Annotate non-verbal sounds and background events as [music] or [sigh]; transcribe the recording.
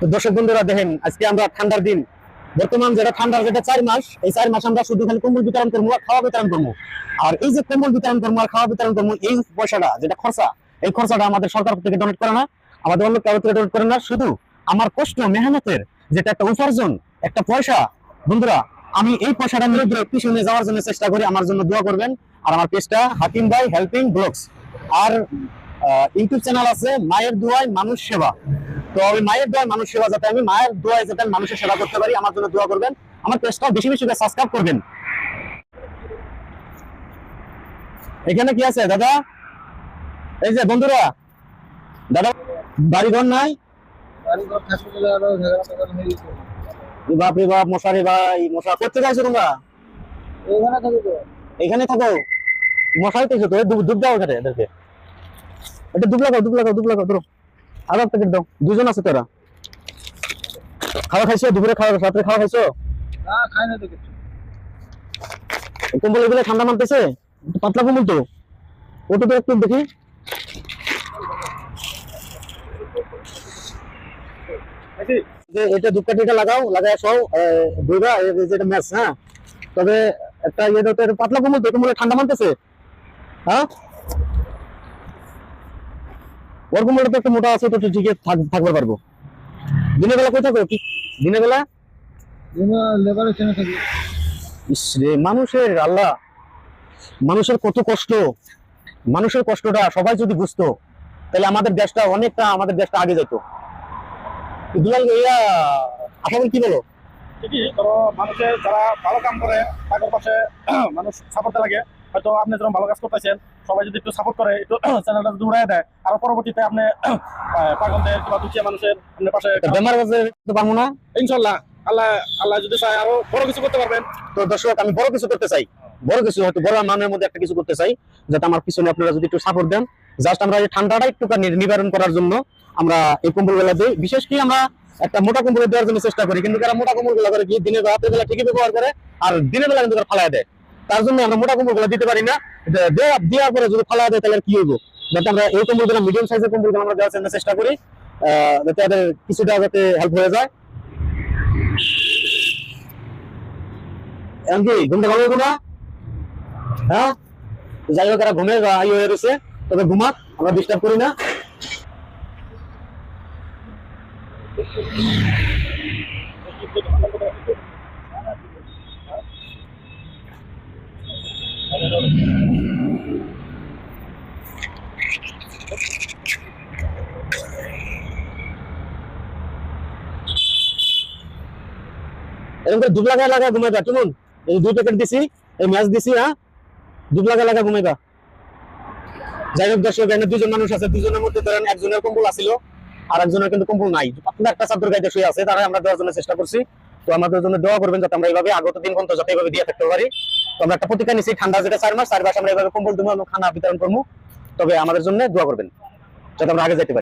তো দর্শক বন্ধুরা দেখেন, আজকে আমরা ঠান্ডার দিন। বর্তমান যেটা ঠান্ডার যেটা চার মাস, এই চার মাস আমরা শুধু খালি কম্বল বিতরণ করব আর খাওয়া বিতরণ করব। আর এই যে কম্বল বিতরণ করব আর খাওয়া বিতরণ করব, এই পয়সাটা, যেটা খরচা, এই খরচাটা আমাদের সরকার থেকে ডোনেট করে না, আমাদের অন্য কারও থেকে ডোনেট করে না। শুধু আমার কষ্ট, মেহনতের যেটা একটা উপার্জন, একটা পয়সা, বন্ধুরা, আমি এই পয়সাটা নিয়ে পিছনে যাওয়ার জন্য চেষ্টা করি, আমার জন্য দোয়া করবেন। আর আমার পেজটা হাকিম ভাই হেল্পিং ব্লগস। আর ইউটিউব চ্যানেল আছে মায়ের দোয়ায় মানুষ সেবা। তো আমি মায়ের দোয়ায় মানুষ সেবা যাতে আমি মায়ের দোয়ায় যাতে মানুষের সেবা করতে পারি আমার জন্য দোয়া করবেন। আমার পেজটা বেশি বেশি করে সাবস্ক্রাইব করবেন। এখানে কি আছে দাদা? এই যে বন্ধুরা দাদা বাড়ি ঘর নাই? বাপ রে বাপ মশারি ভাই মশা করতে যাইছো তোমরা? এখানে থাকো মশারি তো দুধ দাও এখানে এদেরকে। এটা লাগাও দুধ লাগাও দুধ লাগাও ধরো। আরও প্যাকেট দাও। দুজন আছে তোরা। খাওয়া খাইছো? দুপুরে খাওয়া রাত্রে খাওয়া খাইছো? না খাই না তো কিছু। কম্বল এগুলো ঠান্ডা মানতেছে পাতলা কম্বল তো। ওটা তো একটু দেখি। এটা লাগাও লাগায় সব দুইবা যেটা ম্যাচ হ্যাঁ? তবে একটা ইয়ে তো পাতলা কম্বল তো কম্বলে ঠান্ডা মানতেছে হ্যাঁ? ওর কম্বলটা তো একটু মোটা আছে তো থাক- থাকতে পারব। দিনের বেলা কই থাকো? দিনের বেলা? লেবারের চেনে থাকি। রে মানুষের আল্লাহ। মানুষের কত কষ্ট। মানুষের কষ্টটা সবাই যদি বুঝতো তাহলে আমাদের দেশটা অনেকটা আমাদের দেশটা আগে যেত। দুলাল ইয়া করি কি বলো? ঠিকই ধরো মানুষের যারা ভালো কাম করে তাদের পাশে মানুষ সাপোর্ট লাগে। হয়তো আপনি যখন ভালো কাজ করতেছেন সবাই যদি একটু সাপোর্ট করে একটু [clears throat] চ্যানেলটা যদি উড়াই দেয় আর পরবর্তীতে আপনি [clears throat] পাগলদের কিংবা দুঃখিয়া মানুষের আপনার পাশে বেমার কাছে পারব না? ইনশাল্লাহ আল্লাহ আল্লাহ যদি চায় আরও বড় কিছু করতে পারবেন। তো দর্শক আমি বড় কিছু করতে চাই। বড় কিছু হয়তো বড় মানের মধ্যে একটা কিছু করতে চাই যাতে আমার পিছনে আপনারা যদি একটু সাপোর্ট দেন। জাস্ট আমরা এই ঠান্ডাটা একটু নিবারণ করার জন্য আমরা এই কম্বলগুলা দিই। বিশেষ কি আমরা একটা মোটা কম্বল দেওয়ার জন্য চেষ্টা করি কিন্তু যারা মোটা কম্বলগুলা করে কি দিনের রাতের বেলা ঠিকই ব্যবহার করে আর দিনের বেলা কিন্তু ফালাই দেয়। তার জন্য আমরা মোটা কম্বলগুলা দিতে পারি না। দেওয়ার পরে যদি ফালাই দেয়, তাহলে কি হইব? যাতে আমরা এই কম্বলগুলা মিডিয়াম সাইজের কম্বলগুলো আমরা দেওয়ার চেষ্টা করি যাতে তাদের কিছুটা যাতে হেল্প হয়ে যায়। ঘুমাক, আমরা ডিস্টার্ব করি না। এরকম করে দুব লাগায় ঘুমাইবা কেমন দুই প্যাকেট দিছি, এই ম্যাচ দিছি হ্যাঁ? দুব লাগায় লাগায় ঘুমাইবা। যাই হোক দর্শক, এখানে দুজন মানুষ আছে, দুজনের মধ্যে ধরেন একজনের কম্বল আছিল, আর একজনের কিন্তু কম্বল নাই। আপনার একটা চাদর গাইতে শুয়ে আছে তারা আমরা দেওয়ার জন্য চেষ্টা করছি। তো আমাদের জন্য দোয়া করবেন যাতে আমরা এইভাবে আগত দিন পর্যন্ত যাতে এইভাবে দিয়ে থাকতে পারি। তো আমরা একটা প্রতিজ্ঞা নিচ্ছি ঠান্ডা যেটা চার মাস চার মাস আমরা এইভাবে কম্বল দুমা খানা বিতরণ করব তবে আমাদের জন্য দোয়া করবেন যাতে আমরা আগে যেতে পারি।